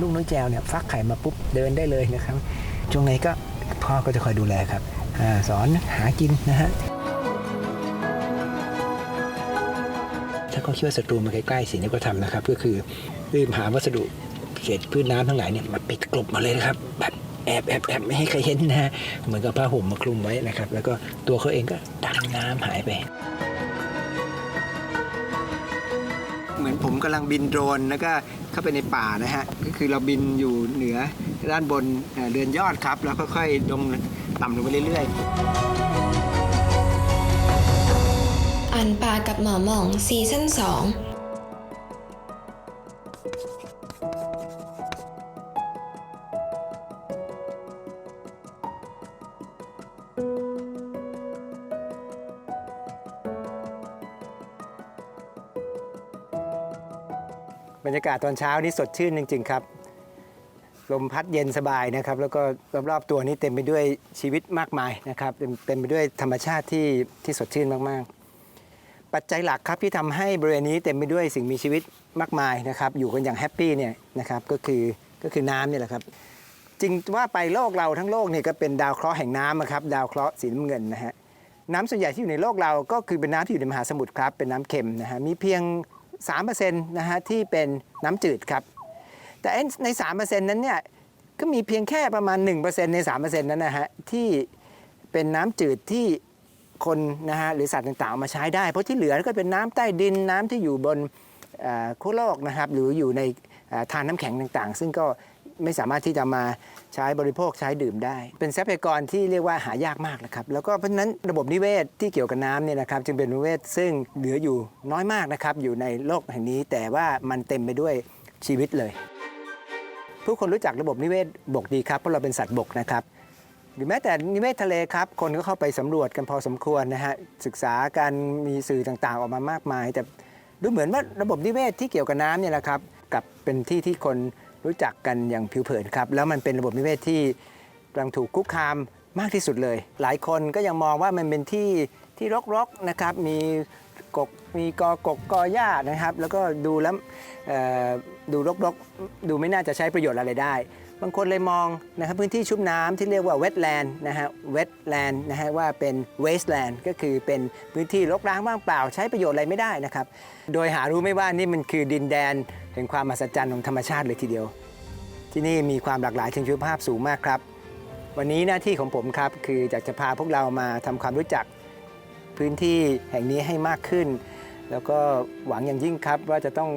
ลูกน้องแจวเนี่ยฟักไข่มาปุ๊บเดินได้เลยนะครับช่วงไหนก็พ่อก็จะคอยดูแลครับอสอนหากินนะฮะถ้าเขาคิดว่าศัตรูมาใกล้ๆสิ่งที่เขาทำนะครับ ก็คือรีบหาวัสดุเศษพืชน้ำทั้งหลายเนี่ยมาปิดกลบมาเลยนะครับแบบแอบแอบแอบไม่ให้ใครเห็นนะฮะเหมือนกับผ้าห่มมาคลุมไว้นะครับ แล้วก็ตัวเขาเองก็ดำน้ำหายไป เหมือนผมกำลังบินโดรนแล้วก็ เข้าไปในป่านะฮะก็คือเราบินอยู่เหนือด้านบนเรือนยอดครับ แล้วค่อยๆลงต่ำลงไปเรื่อยๆอันป่ากับหมอหมองซีซั่น2 รรยากาศตอนเช้านี่สดชื่นจริง ๆ ครับ ลมพัดเย็นสบายนะครับ แล้วก็รอบๆตัวนี้เต็มไปด้วยชีวิตมากมายนะครับเต็มไปด้วยธรรมชาติที่ที่สดชื่นมากๆ ปัจจัยหลักครับที่ทำให้บริเวณนี้เต็มไปด้วยสิ่งมีชีวิตมากมายนะครับ อยู่กันอย่างแฮปปี้เนี่ยนะครับก็คือก็คือน้ำเนี่ยแหละครับจริงว่าไปโลกเราทั้งโลกเนี่ยก็เป็นดาวเคราะห์แห่งน้ำนะครับดาวเคราะห์สีน้ำเงินนะฮะน้ำส่วนใหญ่ที่อยู่ในโลกเราก็คือเป็นน้ำที่อยู่ในมหาสมุทรครับเป็นน้ำเค็มนะฮะมีเพียง 3%นะฮะที่เป็นน้ำจืดครับ แต่ไอ้ใน 3%นั้นเนี่ยก็มีเพียงแค่ประมาณ 1%ใน 3%นั้นนะฮะที่เป็นน้ำจืดที่คนนะฮะหรือสัตว์ต่างๆมาใช้ได้ เพราะที่เหลือก็เป็นน้ำใต้ดินน้ำที่อยู่บนเอ่อขั้วโลกนะครับหรืออยู่ในทานน้ำแข็งต่างๆ ซึ่งก็ไม่สามารถที่จะมา ใช้บริโภคใช้ดื่มได้ เป็นทรัพยากรที่เรียกว่าหายากมากนะครับ แล้วก็เพราะฉะนั้นระบบนิเวศที่เกี่ยวกับน้ำเนี่ยนะครับจึงเป็นนิเวศซึ่งเหลืออยู่น้อยมากนะครับอยู่ในโลกแห่งนี้ แต่ว่ามันเต็มไปด้วยชีวิตเลย ผู้คนรู้จักระบบนิเวศบกดีครับเพราะเราเป็นสัตว์บกนะครับหรือแม้แต่นิเวศทะเลครับ คนก็เข้าไปสำรวจกันพอสมควรนะฮะศึกษาการมีสื่อต่างๆ ออกมามากมาย แต่ดูเหมือนว่าระบบนิเวศที่เกี่ยวกับน้ำเนี่ยนะครับกับเป็นที่ที่คน รู้จักกันอย่างผิวเผินครับ แล้วมันเป็นระบบนิเวศที่กำลังถูกคุกคามมากที่สุดเลย หลายคนก็ยังมองว่ามันเป็นที่ที่รกๆนะครับ มีกกมีกอกกกอหญ้านะครับ แล้วก็ดูแล้วดูรกๆ ดูไม่น่าจะใช้ประโยชน์อะไรได้ บางคนเลยมองนะครับพื้นที่ชุ่มน้ำที่เรียกว่า wetland นะฮะ wetland นะฮะว่าเป็น wasteland ก็คือเป็นพื้นที่รกร้างว่างเปล่า ใช้ประโยชน์อะไรไม่ได้นะครับ โดยหารู้ไม่ว่านี่มันคือดินแดนแห่งความมหัศจรรย์ของธรรมชาติเลยทีเดียว ที่นี่มีความหลากหลายทางชีวภาพสูงมากครับ วันนี้หน้าที่ของผมครับคืออยากจะพาพวกเรามาทำความรู้จักพื้นที่แห่งนี้ให้มากขึ้น แล้วก็หวังอย่างยิ่งครับว่าจะต้อง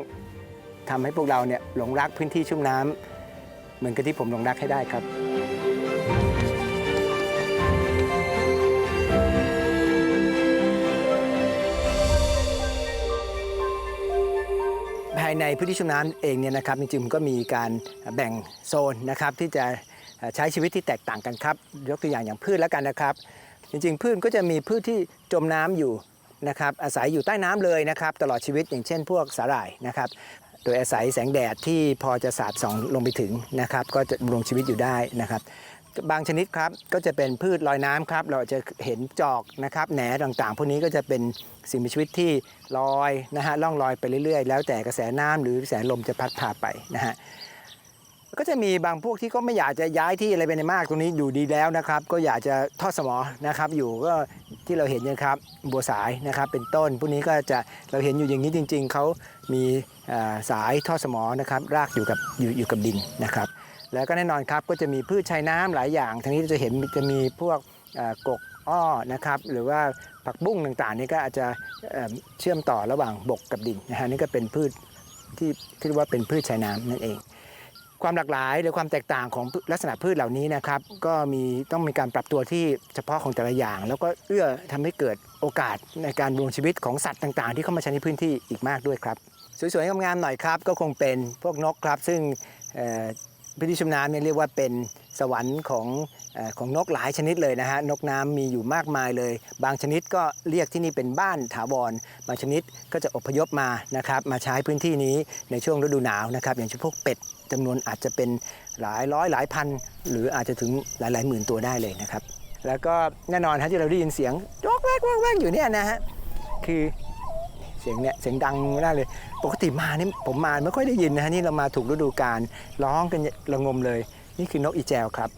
ทำให้พวกเราเนี่ยหลงรักพื้นที่ชุ่มน้ำ เหมือนกับที่ผมหลงรักให้ได้ครับ ภายในพื้นที่ชุ่มน้ำเองเนี่ยนะครับจริงๆมันก็มีการแบ่งโซนนะครับที่จะใช้ชีวิตที่แตกต่างกันครับ ยกตัวอย่างอย่างพืชแล้วกันนะครับ จริงๆ พืชก็จะมีพืชที่จมน้ำอยู่นะครับอาศัยอยู่ใต้น้ำเลยนะครับ ตลอดชีวิตอย่างเช่นพวกสาหร่ายนะครับ โดยอาศัยแสงแดดที่พอจะสาดส่องลงไปถึงนะครับ ก็จะดำรงชีวิตอยู่ได้นะครับบางชนิดครับก็จะเป็นพืชลอยน้ำครับ เราจะเห็นจอกนะครับแหนต่างๆ พวกนี้ก็จะเป็นสิ่งมีชีวิตที่ลอยนะฮะล่องลอยไปเรื่อยๆ แล้วแต่กระแสน้ำหรือกระแสลมจะพัดพาไปนะฮะก็จะมีบางพวกที่ก็ไม่อยากจะย้ายที่อะไรไปในมากตรงนี้อยู่ดีแล้วนะครับ ก็อยากจะทอดสมอนะครับ อยู่ก็ที่เราเห็นนยครับบัวสายนะครับ เป็นต้นพวกนี้ก็จะเราเห็นอยู่อย่างนี้จริง ๆเขามี สายท่อสมอนะครับรากอยู่กับอยู่อยู่กับดินนะครับ แล้วก็แน่นอนครับก็จะมีพืชชายน้ำหลายอย่างทั้งนี้จะเห็นจะมีพวกกกอ้อนะครับหรือว่าผักบุ้งต่างๆนี่ก็อาจจะเชื่อมต่อระหว่างบกกับดินนะฮะนี่ก็เป็นพืชที่ที่เรียกว่าเป็นพืชชายน้ำนั่นเอง ความหลากหลายหรือความแตกต่างของลักษณะพืชเหล่านี้นะครับ ก็มีต้องมีการปรับตัวที่เฉพาะของแต่ละอย่าง แล้วก็เอื้อทำให้เกิดโอกาสในการดำรงชีวิตของสัตว์ต่างๆ ที่เข้ามาใช้ในพื้นที่อีกมากด้วยครับ สวยๆงามๆหน่อยครับ ก็คงเป็นพวกนกครับ ซึ่งพื้นที่ชุ่มน้ำเนี่ยเรียกว่าเป็นสวรรค์ของอของนกหลายชนิดเลยนะฮะนกน้ำมีอยู่มากมายเลย บางชนิดก็เรียกที่นี่เป็นบ้านถาวรบางชนิดก็จะอพยพมานะครับมาใช้พื้นที่นี้ในช่วงฤดูหนาวนะครับ อย่างเช่นพวกเป็ดจำนวนอาจจะเป็นหลายร้อยหลายพัน หรืออาจจะถึงหลายหลายหมื่นตัวได้เลยนะครับ แล้วก็แน่นอนฮะที่เราได้ยินเสียงโจกแวกแวกแวกอยู่เนี่ยนะฮะคือ เสียงเนี่ยเสียงดังมาเลย ปกติมานี่ผมมาไม่ค่อยได้ยินนะฮะนี่เรามาถูกฤดูกาลร้องกันระงมเลย นี่คือนกอีแจวครับ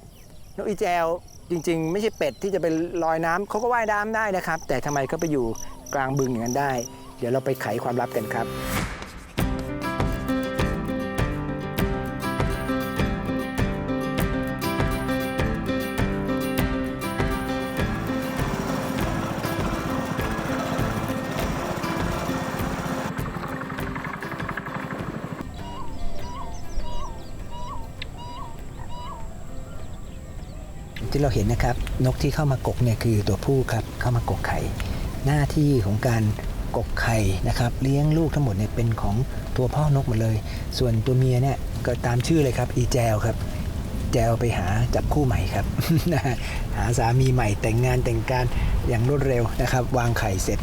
นกอีแจวจริง ๆ ไม่ใช่เป็ดที่จะไปลอยน้ำเขาก็ว่ายน้ำได้นะครับ แต่ทำไมเขาไปอยู่กลางบึงอย่างนั้นได้ เดี๋ยวเราไปไขความลับกันครับ ที่เราเห็นนะครับ นกที่เข้ามากกเนี่ยคือตัวผู้ครับเข้ามากกไข่ หน้าที่ของการกกไข่นะครับ เลี้ยงลูกทั้งหมดเนี่ยเป็นของตัวพ่อนกหมดเลย ส่วนตัวเมียเนี่ยก็ตามชื่อเลยครับอีแจวครับแจวไปหาจับคู่ใหม่ครับ หาสามีใหม่แต่งงานแต่งการอย่างรวดเร็วนะครับ วางไข่เสร็จ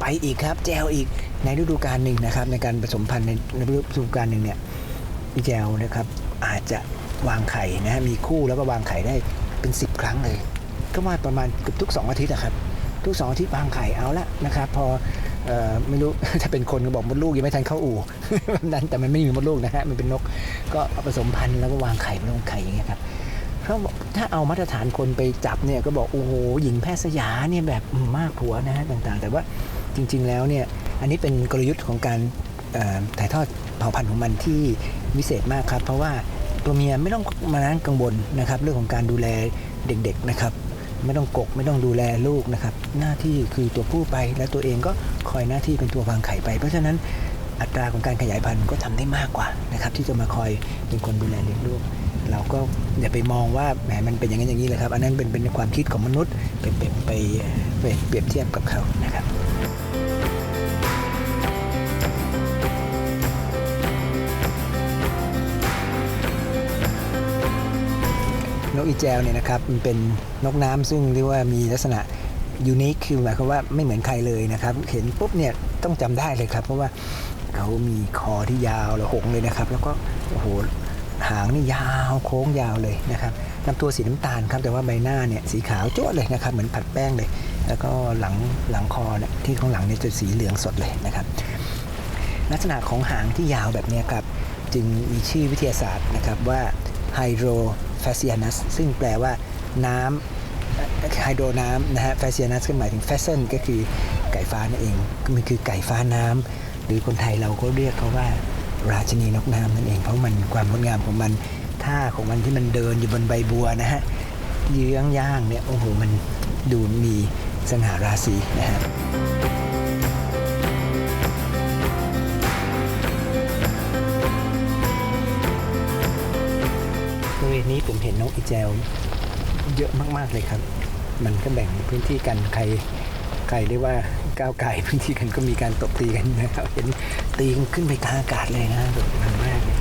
ไปอีกครับ แจวอีกในฤดูกาลหนึ่งนะครับ ในการผสมพันธุ์ในฤดูกาลหนึ่งเนี่ยพี่แจวนะครับอาจจะวางไข่นะฮะมีคู่แล้วก็วางไข่ได้ เป็น 10 ครั้งเลย ก็ว่าประมาณเกือบทุก 2 อาทิตย์อะครับ ทุก 2 อาทิตย์วางไข่เอาละนะครับพอออไม่รู้ถ้าเป็นคนก็บอกมดลูกยังไม่ทันเข้าอู่นั้นแต่มันไม่มีมดลูกนะฮะมันเป็นนกก็ผสมพันธุ์แล้วก็วางไข่ลงไข่อย่างเงี้ยครับเขาบอกถ้าเอามาตรฐานคนไปจับเนี่ยก็บอกโอ้โหหญิงแพทย์สยาเนี่ยแบบมากผัวนะฮะต่างๆ แต่ว่าจริง ๆแล้วเนี่ยอันนี้เป็นกลยุทธ์ของการถ่ายทอดเผ่าพันธุ์ของมันที่วิเศษมากครับ เพราะว่า ตัวเมียไม่ต้องมานั่งกังวลนะครับเรื่องของการดูแลเด็กๆนะครับ ไม่ต้องกกไม่ต้องดูแลลูกนะครับ หน้าที่คือตัวผู้ไปและตัวเองก็คอยหน้าที่เป็นตัววางไข่ไป เพราะฉะนั้นอัตราของการขยายพันธุ์ก็ทำได้มากกว่านะครับ ที่จะมาคอยเป็นคนดูแลเลี้ยงลูกเราก็อย่าไปมองว่าแหมมันเป็นอย่างนั้นอย่างนี้เลยครับ อันนั้นเป็นเป็นความคิดของมนุษย์เป็นไปไปเปรียบเทียบกับเขานะครับ นกอีแจวเนี่ยนะครับมันเป็นนกน้ำซึ่งเรียกว่ามีลักษณะยูนิคคือหมายความว่าไม่เหมือนใครเลยนะครับ เห็นปุ๊บเนี่ยต้องจำได้เลยครับ เพราะว่าเขามีคอที่ยาวและหงเลยนะครับ แล้วก็โอ้โหหางนี่ยาวโค้งยาวเลยนะครับลำตัวสีน้ำตาลครับแต่ว่าใบหน้าเนี่ยสีขาวจ้วเลยนะครับ เหมือนผัดแป้งเลย แล้วก็หลังหลังคอเนี่ยที่ข้างหลังเนี่ยจะสีเหลืองสดเลยนะครับ ลักษณะของหางที่ยาวแบบนี้ครับจึงมีชื่อวิทยาศาสตร์นะครับว่าไฮโ hydrophacianus ซึ่งแปลว่าน้ำไฮโดรน้ำนะฮะ facianus ก็หมายถึง facian ก็คือไก่ฟ้านั่นเองมันคือไก่ฟ้าน้ำหรือคนไทยเราก็เรียกเขาว่าราชินีนกน้ำนั่นเอง เพราะมันความงดงามของมันท่าของมันที่มันเดินอยู่บนใบบัวนะฮะยื้องย่างเนี่ยโอ้โหมันดูมีสง่าราศีนะฮะ นี้ผมเห็นนกอีแจวเยอะมากๆเลยครับ มันก็แบ่งพื้นที่กันใครใครเรียกว่าก้าวไก่พื้นที่กันก็มีการตบตีกันนะครับเห็นตีกันขึ้นไปกลางอากาศเลยนะแบบมันมากเลย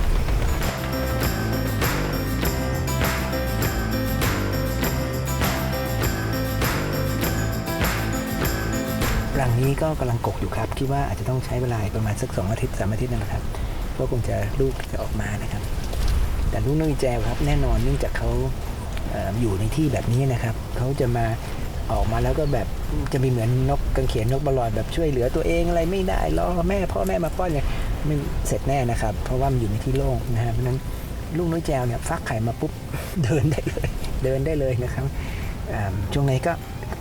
รังนี้ก็กำลังกกอยู่ครับ คิดว่าอาจจะต้องใช้เวลาประมาณสักสองอาทิตย์สามอาทิตย์นั่นแหละครับก็คงจะลูกจะออกมานะครับ แต่ลูกนกอีแจวครับแน่นอนเนื่องจากเขาอยู่ในที่แบบนี้นะครับเขาจะมาออกมาแล้วก็แบบจะมีเหมือนนกกังเขนนกบอลอยแบบช่วยเหลือตัวเองอะไรไม่ได้รอแม่พ่อแม่มาป้อนเนี่ยไม่เสร็จแน่นะครับ เพราะว่ามันอยู่ในที่โล่งนะฮะเพราะนั้นลูกนกอีแจวเนี่ยฟักไข่มาปุ๊บเดินได้เลยเดินได้เลยนะครับช่วงไหนก็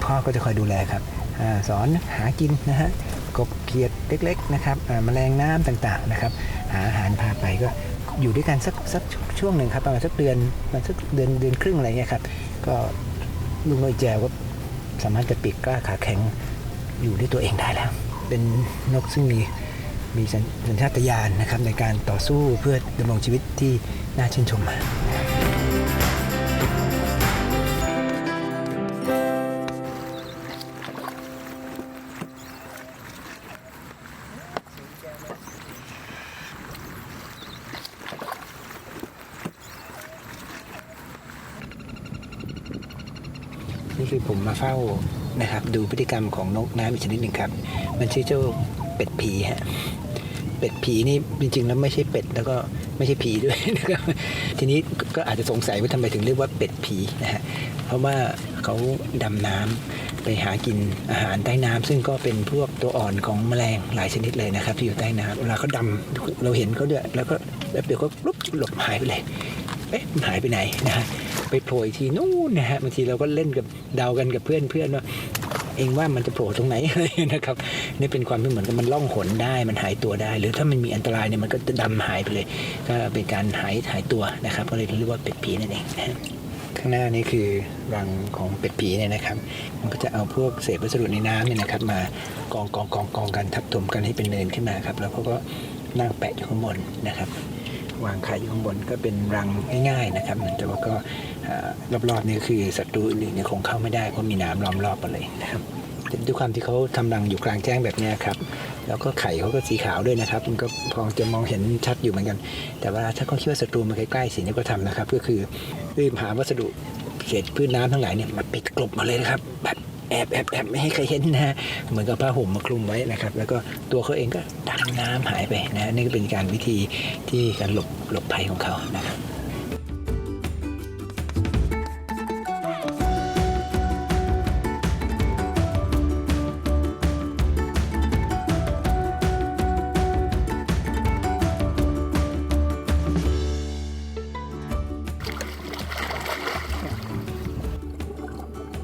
พ่อก็จะคอยดูแลครับอสอนหากินนะฮะกบเขียดเล็กๆนะครับแมลงน้ำต่างๆนะครับ หาอาหารพาไปก็ อยู่ด้วยกันสักสักช่วงหนึ่งครับประมาณสักเดือนประมาณสักเดือนเดือนครึ่งอะไรเงี้ยครับก็ลุงน้อยแจวก็สามารถจะปีกกล้าขาแข็งอยู่ด้วยตัวเองได้แล้ว เป็นนกซึ่งมีมีสัญสัญชาตญาณนะครับในการต่อสู้เพื่อดำรงชีวิตที่น่าชื่นชมมา มาเฝ้านะครับ ดูพฤติกรรมของนกน้ำอีกชนิดหนึ่งครับ มันชื่อเจ้าเป็ดผีฮะเป็ดผีนี่จริงๆแล้วไม่ใช่เป็ดแล้วก็ไม่ใช่ผีด้วยนะครับทีนี้ก็อาจจะสงสัยว่าทำไมถึงเรียกว่าเป็ดผีนะฮะเพราะว่าเขาดำน้ำไปหากินอาหารใต้น้ำซึ่งก็เป็นพวกตัวอ่อนของแมลงหลายชนิดเลยนะครับ ที่อยู่ใต้น้ำเวลาเขาดำเราเห็นเขาด้วยแล้วก็แป๊บเดี๋ยวก็ลุกหลบหายไปเลยเอ๊ะมันหายไปไหนนะฮะ ไปโผล่ทีนู่นนะฮะบางทีเราก็เล่นกับเดากันกับเพื่อนเพื่อนว่าเองว่ามันจะโผล่ตรงไหนอะไรนะครับนี่เป็นความที่เหมือนกับมันล่องหนได้มันหายตัวได้ หรือถ้ามันมีอันตรายเนี่ยมันก็จะดำหายไปเลย ก็เป็นการหายหายตัวนะครับ ก็เลยเรียกว่าเป็ดผีนั่นเองนะฮะข้างหน้านี่คือรังของเป็ดผีเนี่ยนะครับ มันก็จะเอาพวกเศษวัสดุในน้ำเนี่ยนะครับ มากองกองกองกองกันทับถมกันให้เป็นเนินขึ้นมาครับ แล้วเขาก็นั่งแปะอยู่ข้างบนนะครับ วางไข่อยู่ข้างบนก็เป็นรังง่ายๆนะครับแต่ว่าก็รอบๆนี่คือศัตรูอื่นเนี่ยคงเข้าไม่ได้เพราะมีน้ำล้อมรอบหมดเลยนะครับด้วยความที่เขาทำรังอยู่กลางแจ้งแบบนี้ครับแล้วก็ไข่เขาก็สีขาวด้วยนะครับ มันก็พอจะมองเห็นชัดอยู่เหมือนกัน แต่ว่าถ้าเขาคิดว่าศัตรูมาใกล้ๆสิ่งที่เขาทำนะครับ ก็คือรีบหาวัสดุเศษพืชน้ำทั้งหลายเนี่ยมาปิดกลบมาเลยนะครับแบบ แอบแอบแอบไม่ให้ใครเห็นนะฮะเหมือนกับผ้าห่มมาคลุมไว้นะครับ แล้วก็ตัวเขาเองก็ดำน้ำหายไปนะฮะนี่ก็เป็นการวิธีที่การหลบหลบภัยของเขานะครับ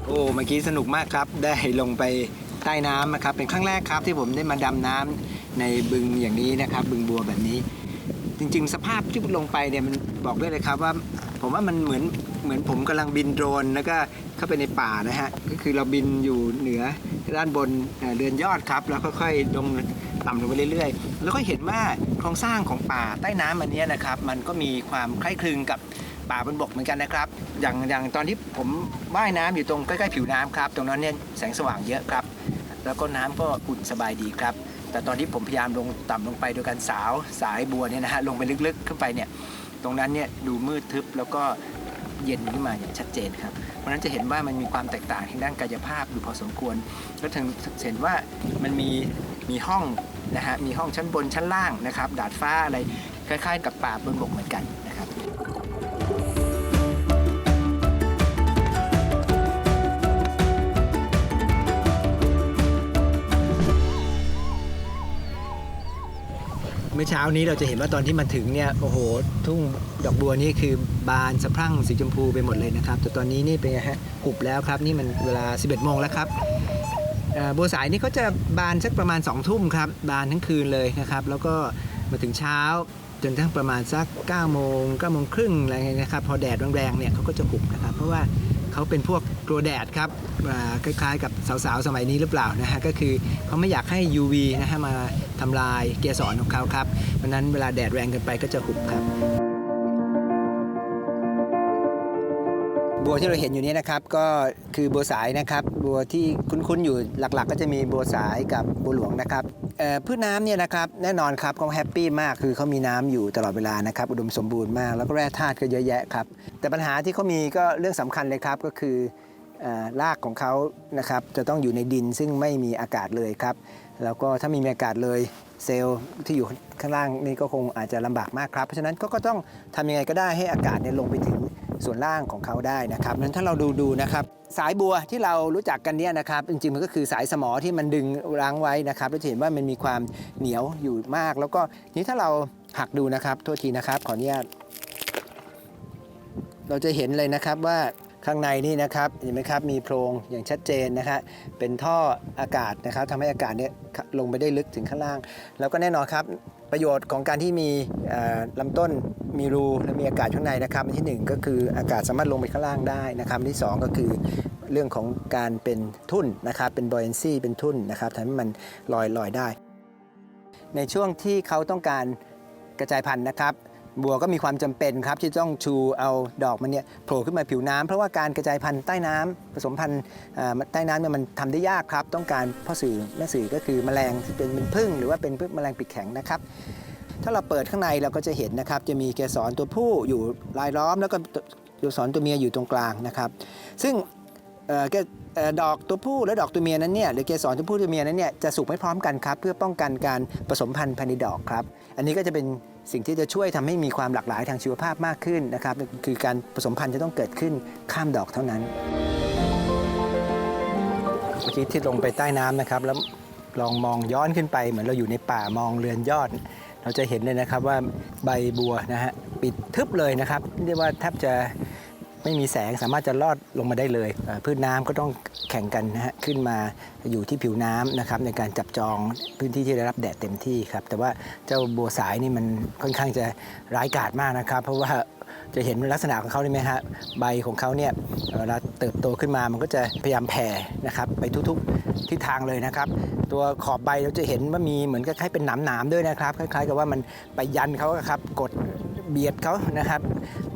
โอ้เมื่อกี้สนุกมากครับ ได้ลงไปใต้น้ำนะครับ เป็นครั้งแรกครับที่ผมได้มาดำน้ำในบึงอย่างนี้นะครับ บึงบัวแบบนี้ จริง ๆ สภาพที่ลงไปเนี่ยมันบอกได้เลยครับว่า ผมว่ามันเหมือนเหมือนผมกำลังบินโดรนแล้วก็เข้าไปในป่านะฮะก็คือเราบินอยู่เหนือด้านบนเรือนยอดครับ แล้วค่อยๆลงต่ำลงไปเรื่อยๆ แล้วก็เห็นว่าโครงสร้างของป่าใต้น้ำอันนี้นะครับ มันก็มีความคล้ายคลึงกับ ป่าบนบกเหมือนกันนะครับ อย่างอย่างตอนที่ผมว่ายน้ำอยู่ตรงใกล้ๆผิวน้ำครับ ตรงนั้นเนี่ยแสงสว่างเยอะครับ แล้วก็น้ำก็อุ่นสบายดีครับ แต่ตอนที่ผมพยายามลงต่ำลงไปโดยการสาวสายบัวเนี่ยนะฮะลงไปลึกๆขึ้นไปเนี่ย ตรงนั้นเนี่ยดูมืดทึบแล้วก็เย็นขึ้นมาอย่างชัดเจนครับ เพราะฉะนั้นจะเห็นว่ามันมีความแตกต่างทางด้านกายภาพอยู่พอสมควรแล้วถึงเห็นว่ามันมีมีห้องนะฮะ มีห้องชั้นบนชั้นล่างนะครับ ดาดฟ้าอะไรคล้ายๆ กับป่าบนบกเหมือนกันนะครับ เมื่อเช้านี้เราจะเห็นว่าตอนที่มาถึงเนี่ยโอ้โหทุ่งดอกบัวนี่คือบานสะพรั่งสีชมพูไปหมดเลยนะครับ แต่ตอนนี้นี่เป็นไงฮะหุบแล้วครับ นี่มันเวลา 11โมงแล้วครับบัวสายนี่เขาจะบานสักประมาณ2ทุ่มครับบานทั้งคืนเลยนะครับ แล้วก็มาถึงเช้าจนทั้งประมาณสัก9โมง9โมงครึ่งอะไรเงี้ยนะครับ พอแดดแรงๆเนี่ยเขาก็จะหุบนะครับ เพราะว่า เขาเป็นพวกกลัวแดดครับคล้ายๆ กับสาวๆ สมัยนี้หรือเปล่านะฮะก็คือเขาไม่อยากให้ UV นะฮะมาทำลายเกสรของเขาครับเพราะนั้นเวลาแดดแรงเกินไปก็จะหุบครับ บัวที่เราเห็นอยู่นี้นะครับก็คือบัวสายนะครับบัวที่คุ้นๆอยู่หลักๆ ก็จะมีบัวสายกับบัวหลวงนะครับพืชน้ำเนี่ยนะครับแน่นอนครับเขาแฮปปี้มากคือเขามีน้ำอยู่ตลอดเวลานะครับอุดมสมบูรณ์มาก แล้วก็แร่ธาตุก็เยอะแยะครับแต่ปัญหาที่เขามีก็เรื่องสำคัญเลยครับก็คือรากของเขานะครับจะต้องอยู่ในดินซึ่งไม่มีอากาศเลยครับแล้วก็ถ้าไมมีอากาศเลยเซลล์ที่อยู่ข้างล่างนี่ก็คงอาจจะลำบากมากครับเพราะฉะนั้นก็ก็ต้องทำยังไงก็ได้ให้อากาศเนี่ยลงไปถึง ส่วนล่างของเขาได้นะครับนั้นถ้าเราดูดูนะครับสายบัวที่เรารู้จักกันเนี่ยนะครับจริงๆมันก็คือสายสมอที่มันดึงรั้งไว้นะครับเราจะเห็นว่ามันมีความเหนียวอยู่มาก แล้วก็นี้ถ้าเราหักดูนะครับโทษทีนะครับขออนุญาตเราจะเห็นเลยนะครับว่าข้างในนี่นะครับเห็นไหมครับมีโพรงอย่างชัดเจนนะฮะเป็นท่ออากาศนะครับทำให้อากาศเนี่ยลงไปได้ลึกถึงข้างล่าง แล้วก็แน่นอนครับ ประโยชน์ของการที่มีลำต้นมีรูและมีอากาศข้างในนะครับอันที่หนึ่งก็คืออากาศสามารถลงไปข้างล่างได้นะครับอันที่สองก็คือเรื่องของการเป็นทุ่นนะครับเป็นบอยซ์ซี่เป็นทุ่นนะครับทำให้มันลอยลอยได้ ในช่วงที่เขาต้องการกระจายพันธุ์นะครับ บัวก็มีความจำเป็นครับที่ต้องชูเอาดอกมันเนี่ยโผล่ขึ้นมาผิวน้ำเพราะว่าการกระจายพันธุ์ใต้น้ำผสมพันธุ์ใต้น้ำเนี่ยมันทำได้ยากครับ ต้องการพ่อสื่อแม่สื่อก็คือแมลงที่เป็นเป็นพึ่งหรือว่าเป็นพึ่งแมลงปีกแข็งนะครับ ถ้าเราเปิดข้างในเราก็จะเห็นนะครับ จะมีเกสรตัวผู้อยู่รายล้อม แล้วก็เกสรตัวเมียอยู่ตรงกลางนะครับ ซึ่งออดอกตัวผู้และดอกตัวเมียนั้นเนี่ยหรือเกสรตัวผู้ตัวเมียนั้นเนี่ยจะสุกไม่พร้อมกันครับ เพื่อป้องกันการผสมพันธุ์ภายในดอกครับ อันนี้ก็จะเป็น สิ่งที่จะช่วยทำให้มีความหลากหลายทางชีวภาพมากขึ้นนะครับคือการผสมพันธุ์จะต้องเกิดขึ้นข้ามดอกเท่านั้นเมื่อกี้ที่ลงไปใต้น้ำนะครับ แล้วลองมองย้อนขึ้นไป เหมือนเราอยู่ในป่ามองเรือนยอด เราจะเห็นเลยนะครับว่าใบบัวนะฮะปิดทึบเลยนะครับเรียกว่าแทบจะ ไม่มีแสงสามารถจะลอดลงมาได้เลยพืชน้ำก็ต้องแข่งกันนะฮะขึ้นมาอยู่ที่ผิวน้ำนะครับในการจับจองพื้นที่ที่ได้รับแดดเต็มที่ครับ แต่ว่าเจ้าบัวสายนี่มันค่อนข้างจะร้ายกาจมากนะครับ เพราะว่าจะเห็นลักษณะของเขาได้ไหมฮะใบของเขาเนี่ยเวลาเติบโตขึ้นมามันก็จะพยายามแผ่นะครับไปทุกๆทิศทางเลยนะครับ ตัวขอบใบเราจะเห็นว่ามีเหมือนกับคล้ายๆเป็นหนามๆด้วยนะครับ คล้ายๆ กับว่ามันไปยันเขาครับกด เบียดเขานะครับ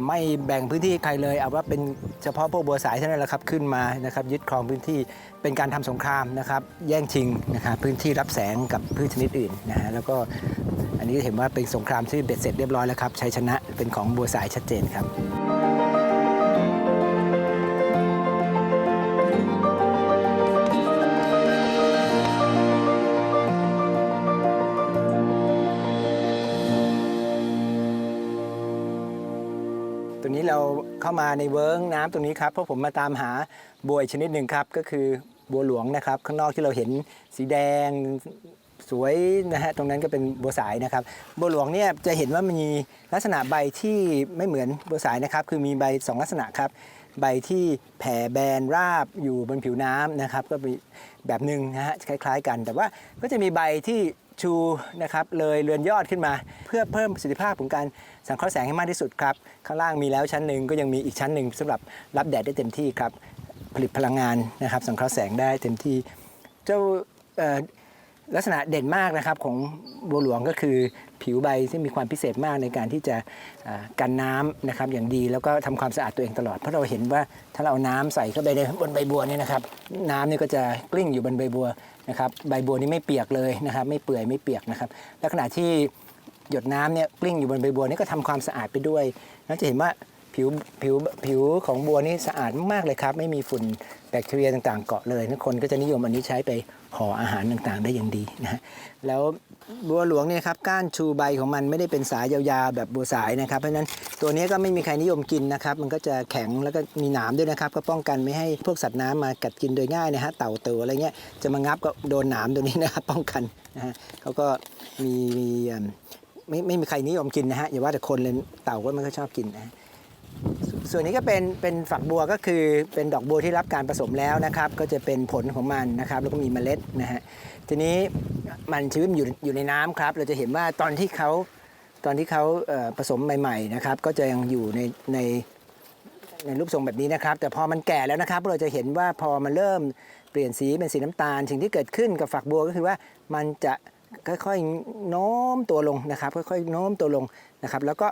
ไม่แบ่งพื้นที่ใครเลย เอาว่าเป็นเฉพาะพวกบัวสายเท่านั้นแหละครับขึ้นมานะครับยึดครองพื้นที่เป็นการทำสงครามนะครับ แย่งชิงนะครับพื้นที่รับแสงกับพืชชนิดอื่นนะฮะแล้วก็อันนี้เห็นว่าเป็นสงครามที่เบ็ดเสร็จเรียบร้อยแล้วครับชัยชนะเป็นของบัวสายชัดเจนครับ ตัวนี้เราเข้ามาในเวิ้งน้ำตรงนี้ครับเพราะผมมาตามหาบัวชนิดหนึ่งครับ ก็คือบัวหลวงนะครับ ข้างนอกที่เราเห็นสีแดงสวยนะฮะตรงนั้นก็เป็นบัวสายนะครับ บัวหลวงเนี่ยจะเห็นว่ามีลักษณะใบที่ไม่เหมือนบัวสายนะครับ คือมีใบสองลักษณะครับ ใบที่แผ่แบนราบอยู่บนผิวน้ำนะครับ ก็มีแบบหนึ่งนะฮะคล้าย ๆ กัน แต่ว่าก็จะมีใบที่ชูนะครับเลยเรือนยอดขึ้นมา เพื่อเพิ่มประสิทธิภาพของการ สังเคราะห์แสงให้มากที่สุดครับ ข้างล่างมีแล้วชั้นหนึ่งก็ยังมีอีกชั้นหนึ่งสำหรับรับแดดได้เต็มที่ครับ ผลิตพลังงานนะครับ สังเคราะห์แสงได้เต็มที่ เจ้าลักษณะเด่นมากนะครับของบัวหลวงก็คือผิวใบที่มีความพิเศษมากในการที่จะกันน้ำนะครับอย่างดีแล้วก็ทำความสะอาดตัวเองตลอดเพราะเราเห็นว่าถ้าเราเอาน้ำใส่เข้าไปในบนใบบัวเนี่ยนะครับน้ำนี่ก็จะกลิ้งอยู่บนใบบัวนะครับใบบัวนี่ไม่เปียกเลยนะครับไม่เปื่อยไม่เปียกนะครับและขณะที่ หยดน้ำเนี่ยกลิ้งอยู่บนใบบัวนี่ก็ทำความสะอาดไปด้วยแล้วจะเห็นว่าผิวผิวผิวของบัวนี่สะอาดมากเลยครับ ไม่มีฝุ่นแบคทีเรียต่างๆ เกาะเลยนะคนก็จะนิยมอันนี้ใช้ไปห่ออาหารต่างๆ ได้อย่างดีนะฮะแล้วบัวหลวงเนี่ยครับก้านชูใบของมันไม่ได้เป็นสายยาวๆแบบบัวสายนะครับเพราะฉะนั้นตัวนี้ก็ไม่มีใครนิยมกินนะครับ มันก็จะแข็งแล้วก็มีหนามด้วยนะครับ ก็ป้องกันไม่ให้พวกสัตว์น้ำมากัดกินโดยง่ายนะฮะเต่าเต่าอะไรเงี้ยจะมางับก็โดนหนามตัวนี้นะครับป้องกันนะฮะเขาก็มีมี ไม่ไม่มีใครนิยมกินนะฮะอย่าว่าแต่คนเลยเต่าก็ไม่ค่อยชอบกินนะส่วนนี้ก็เป็นเป็นฝักบัวก็คือเป็นดอกบัวที่รับการผสมแล้วนะครับ ก็จะเป็นผลของมันนะครับ แล้วก็มีเมล็ดนะฮะทีนี้มันชีวิตอยู่อยู่ในน้ำครับ เราจะเห็นว่าตอนที่เขาตอนที่เขาเผสมใหม่ ๆนะครับ ก็จะยังอยู่ในในในรูปทรงแบบนี้นะครับ แต่พอมันแก่แล้วนะครับ เราจะเห็นว่าพอมันเริ่มเปลี่ยนสีเป็นสีน้ำตาล สิ่งที่เกิดขึ้นกับฝักบัวก็คือว่ามันจะ ค่อยๆโน้มตัวลงนะครับ ค่อยๆโน้มตัวลงนะครับ แล้วก็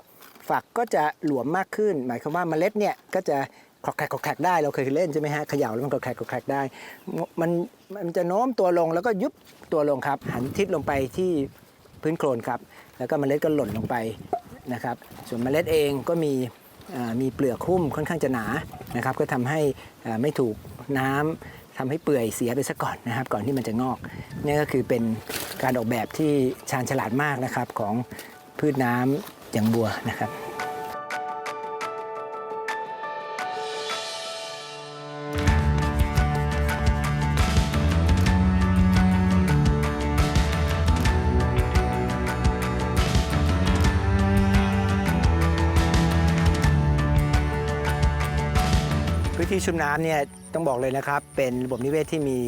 ฝักก็จะหลวมมากขึ้น หมายความว่าเมล็ดเนี่ยก็จะคลอกแคลกคลอกแคลกได้เราเคยเล่นใช่ไหมฮะเขย่าแล้วมันคลอกแคลกคลอกแคลกได้ มันมันจะโน้มตัวลงแล้วก็ยุบตัวลงครับ หันทิศลงไปที่พื้นโคลนครับ แล้วก็เมล็ดก็หล่นลงไปนะครับ ส่วนเมล็ดเองก็มีมีเปลือกหุ้มค่อนข้างจะหนานะครับ ก็ทำให้ไม่ถูกน้ำ ทำให้เปื่อยเสียไปซะก่อนนะครับ ก่อนที่มันจะงอกนี่ก็คือเป็นการออกแบบที่ชาญฉลาดมากนะครับของพืชน้ำอย่างบัวนะครับ ชุ่มน้ำเนี่ยต้องบอกเลยนะครับ เป็นระบบนิเวศที่มี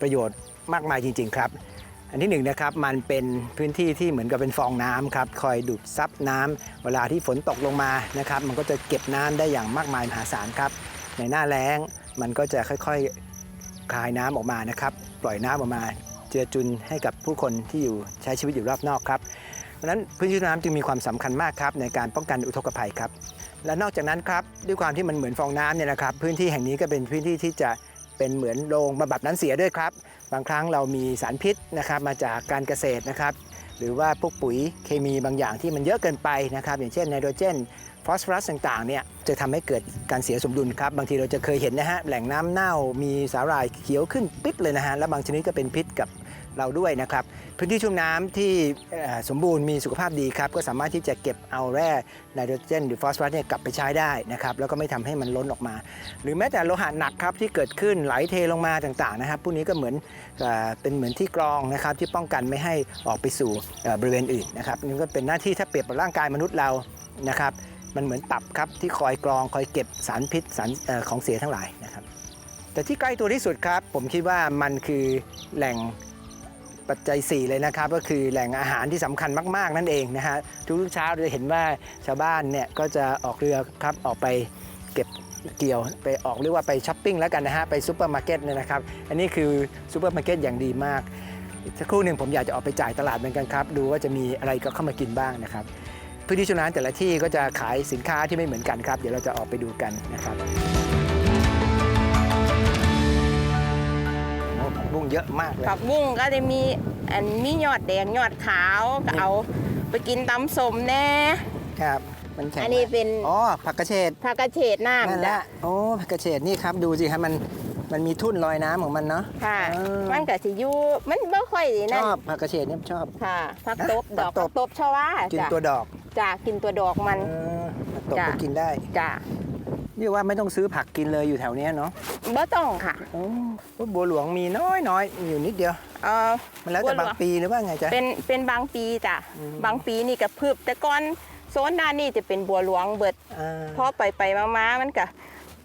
ประโยชน์มากมายจริง ๆ ครับ อันที่หนึ่งนะครับมันเป็นพื้นที่ที่เหมือนกับเป็นฟองน้ำครับคอยดูดซับน้ำเวลาที่ฝนตกลงมานะครับ มันก็จะเก็บน้ำได้อย่างมากมายมหาศาลครับ ในหน้าแล้งมันก็จะค่อยๆคายน้ำออกมานะครับ ปล่อยน้ำออกมา เจือจุนให้กับผู้คนที่อยู่ใช้ชีวิตอยู่รอบนอกครับเพราะฉะนั้นพื้นที่น้ำจึงมีความสำคัญมากครับในการป้องกันอุทกภัยครับ และนอกจากนั้นครับด้วยความที่มันเหมือนฟองน้ำเนี่ยนะครับ พื้นที่แห่งนี้ก็เป็นพื้นที่ที่จะเป็นเหมือนโรงบำบัดน้ำเสียด้วยครับ บางครั้งเรามีสารพิษนะครับมาจากการเกษตรนะครับ หรือว่าพวกปุ๋ยเคมีบางอย่างที่มันเยอะเกินไปนะครับ อย่างเช่นไนโตรเจนฟอสฟอรัสต่างๆเนี่ยจะทำให้เกิดการเสียสมดุลครับ บางทีเราจะเคยเห็นนะฮะแหล่งน้ำเน่ามีสาหร่ายเขียวขึ้นปิ๊ดเลยนะฮะและบางชนิดก็เป็นพิษกับ เราด้วยนะครับ พื้นที่ชุ่มน้ำที่สมบูรณ์มีสุขภาพดีครับ ก็สามารถที่จะเก็บเอาแร่ไนโตรเจนหรือฟอสฟอรัสเนี่ยกลับไปใช้ได้นะครับแล้วก็ไม่ทำให้มันล้นออกมา หรือแม้แต่โลหะหนักครับที่เกิดขึ้นไหลเทลงมาต่างๆนะครับพวกนี้ก็เหมือนเป็นเหมือนที่กรองนะครับที่ป้องกันไม่ให้ออกไปสู่บริเวณอื่นนะครับนี่ก็เป็นหน้าที่ถ้าเปรียบกับร่างกายมนุษย์เรานะครับมันเหมือนตับครับที่คอยกรองคอยเก็บสารพิษสารของเสียทั้งหลายนะครับแต่ที่ใกล้ตัวที่สุดครับ ผมคิดว่ามันคือแหล่ง ปัจจัย 4 เลยนะครับ ก็คือแหล่งอาหารที่สำคัญมาก ๆ นั่นเองนะฮะทุกๆเช้าเราจะเห็นว่าชาวบ้านเนี่ยก็จะออกเรือครับออกไปเก็บเกี่ยวไปออกเรียกว่าไปช้อปปิ้งแล้วกันนะฮะไปซูเปอร์มาร์เก็ตเนี่ยนะครับ อันนี้คือซูเปอร์มาร์เก็ตอย่างดีมากสักครู่หนึ่งผมอยากจะออกไปจ่ายตลาดเหมือนกันครับ ดูว่าจะมีอะไรก็เข้ามากินบ้างนะครับพื้นที่ชุมน้ำแต่ละที่ก็จะขายสินค้าที่ไม่เหมือนกันครับ เดี๋ยวเราจะออกไปดูกันนะครับ บุ้งเยอะมากเลยผักบุ้งก็จะมีอันมียอดแดงยอดขาวก็เอาไปกินตำสมแน่ ครับ มันแข็งอันนี้เป็น อ๋อผักกระเฉดผักกระเฉดนั่นน้ำแหจ้ะละโอ้ผักกระเฉดนี่ครับดูสิครับมันมันมีทุ่นลอยน้ำของมันเนาะ ค่ะเออมันก็สิอยู่มันบ่ค่อยชนั่นอบผักกระเฉดเนี่ยชอบ ค่ะผักตบนะดอกผักตบผักตบชวากินจ้ะตัวดอก จ้ะกินตัวดอกมันเออผักตบจ้ะก็กินได้ จ้ะ เรียกว่าไม่ต้องซื้อผักกินเลยอยู่แถวเนี้ยเนาะบ่ต้องค่ะ โอ้บัวหลวงมีน้อยน้อยอยู่นิดเดียว เออ มันแล้วแต่บัวหลวง บางปีหรือว่าไงจ๊ะ เป็นเป็นบางปีจ้ะ อืม บางปีนี่ก็พืบแต่ก่อนโซนด้านนี้จะเป็นบัวหลวงเบิดอ่าพอไปไปๆมาๆมันก็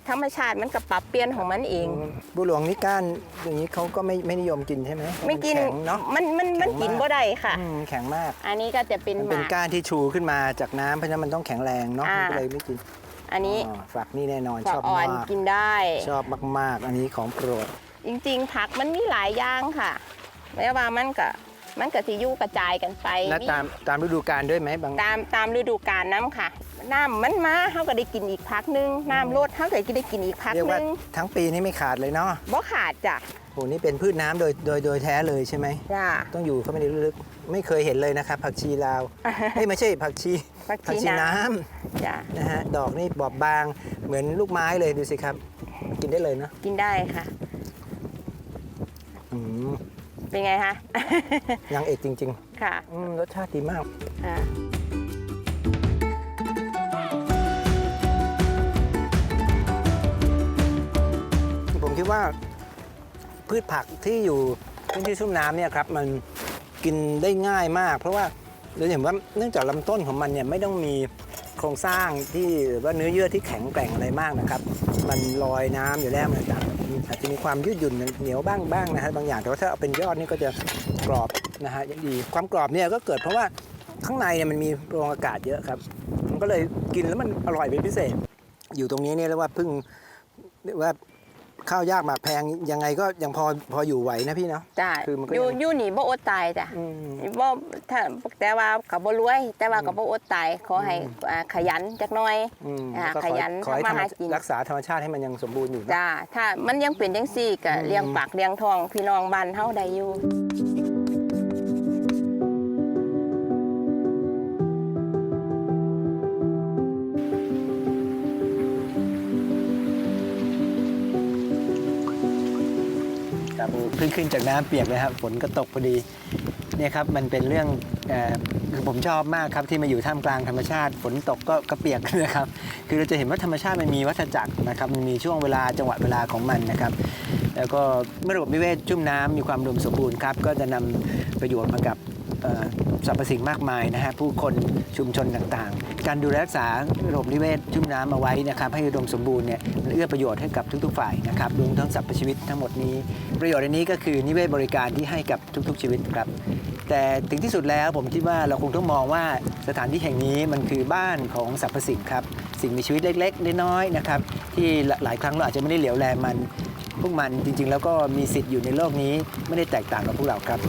ธรรมชาติมันก็ปรับเปลี่ยนของมันเอง บัวหลวงนี่ก้านอย่างนี้เขาก็ไม่ไม่นิยมกินใช่ไหมไม่กินแข็งเนาะ มันมันมันแข็งมากกินบ่ได้ค่ะ อืมแข็งมาก อันนี้ก็จะเป็นมันหเป็นมาก ก้านที่ชูขึ้นมาจากน้ำเพราะฉะนั้นมันต้องแข็งแรงเนาะอ่ามันก็เลยไม่กิน อันนี้อ๋อฝักนี่แน่นอนฝัชกอบอ่อมานกกินได้ ชอบมาก ๆ อันนี้ของโปรด จริงๆ ผักมันมีหลายอย่างค่ะแม้ว่ามันก็มันก็สิอยู่กระจายกันไปและมีตามตามฤดูกาลด้วยไหมบางตามตามฤดูกาลน้ำค่ะ น้ำมันมาเขาก็ได้กินอีกพักนึงน้ำลดเขาก็ได้กินอีกพักเรียกนึว่างทั้งปีนี่ไม่ขาดเลยเนาะบ่ขาดจ้ะ โหนี่เป็นพืชน้ำโดยโดยโดยแท้เลยใช่ไหม จ้ะต้องอยู่เข้าไปในลึกๆไม่เคยเห็นเลยนะครับผักชีลาว เอ้ยไม่ใช่ผักชีผักชีชีน้น้ำจ้ะนะฮะดอกนี่บอบบางเหมือนลูกไม้เลยดูสิครับ กินได้เลยเนาะกินได้ค่ะ อืมเป็นไงคะยังเอกจริง ค่ะๆ อืมรสชาติดีมาก อ่าผมคิดว่า พืชผักที่อยู่พื้นที่ชุ่มน้ำเนี่ยครับมันกินได้ง่ายมาก เพราะว่าเราเห็นว่าเนื่องจากลำต้นของมันเนี่ยไม่ต้องมีโครงสร้างที่หรือว่าเนื้อเยื่อที่แข็งแกร่งอะไรมากนะครับ มันลอยน้ำอยู่แล้วมันต่างอาจจะมีความยืดหยุ่นเหนียวบ้างบ้างนะฮะบางอย่างแต่ว่าถ้าเอาเป็นยอดนี่ก็จะกรอบนะฮะยังดีความกรอบเนี่ยก็เกิดเพราะว่าข้างในเนี่ยมันมีโรงอากาศเยอะครับมันก็เลยกินแล้วมันอร่อยเป็นพิเศษ อยู่ตรงนี้เนี่ยเรียกว่าพิ่งเรียกว่า ข้าวยากหมากแพงยังไงก็ยังพอพออยู่ไหวนะพี่เนาะ จ้ะคือมันก็อยู่ยังอยู่นี่บ่อดตายจ้ะอืม บ่ถ้าแต่ว่าก็บ่รวย แต่ว่าก็บ่อดตายขอให้อ่าขยันจักหน่อย อืมอ่าก็ขอขยันขอให้ทำมาธรรมหากินรักษาธรรมชาติให้มันยังสมบูรณ์อยู่เนอะจ้าถ้ามันยังเป็นจังซี่ก็อืมเลี้ยงปากเลี้ยงทองพี่น้องบ้านเฮาได้อยู่ เพิ่งขึ้นจากน้ำเปียกเลยครับฝนก็ตกพอดีเนี่ยครับมันเป็นเรื่องอคือผมชอบมากครับที่มาอยู่ท่ามกลางธรรมชาติ ฝนตกก็กระเปียกนะครับคือเราจะเห็นว่าธรรมชาติมันมีวัฏจักรนะครับมันมีช่วงเวลาจังหวะเวลาของมันนะครับ แล้วก็เมื่อระบบนิเวศชุ่มน้ำมีความรวมสมบูรณ์ครับก็จะนำประโยชน์มากับ สรรพสิ่งมากมายนะฮะผู้คนชุมชนต่างๆ การดูแลรักษาระบบนิเวศชุ่มน้ำเอาไว้นะครับให้อุดมสมบูรณ์เนี่ยมันเอื้อประโยชน์ให้กับทุกๆ ฝ่ายนะครับรวมทั้งสรรพชีวิตทั้งหมดนี้ ประโยชน์อันนี้ก็คือนิเวศบริการที่ให้กับทุกๆ ชีวิตครับแต่ถึงที่สุดแล้วผมคิดว่าเราคงต้องมองว่าสถานที่แห่งนี้มันคือบ้านของสรรพสิ่งครับสิ่งมีชีวิตเล็กๆน้อยๆนะครับที่หลายครั้งเราอาจจะไม่ได้เหลียวแลมัน พวกมันจริงๆ แล้วก็มีสิทธิ์อยู่ในโลกนี้ไม่ได้แตกต่างกับพวกเราครับ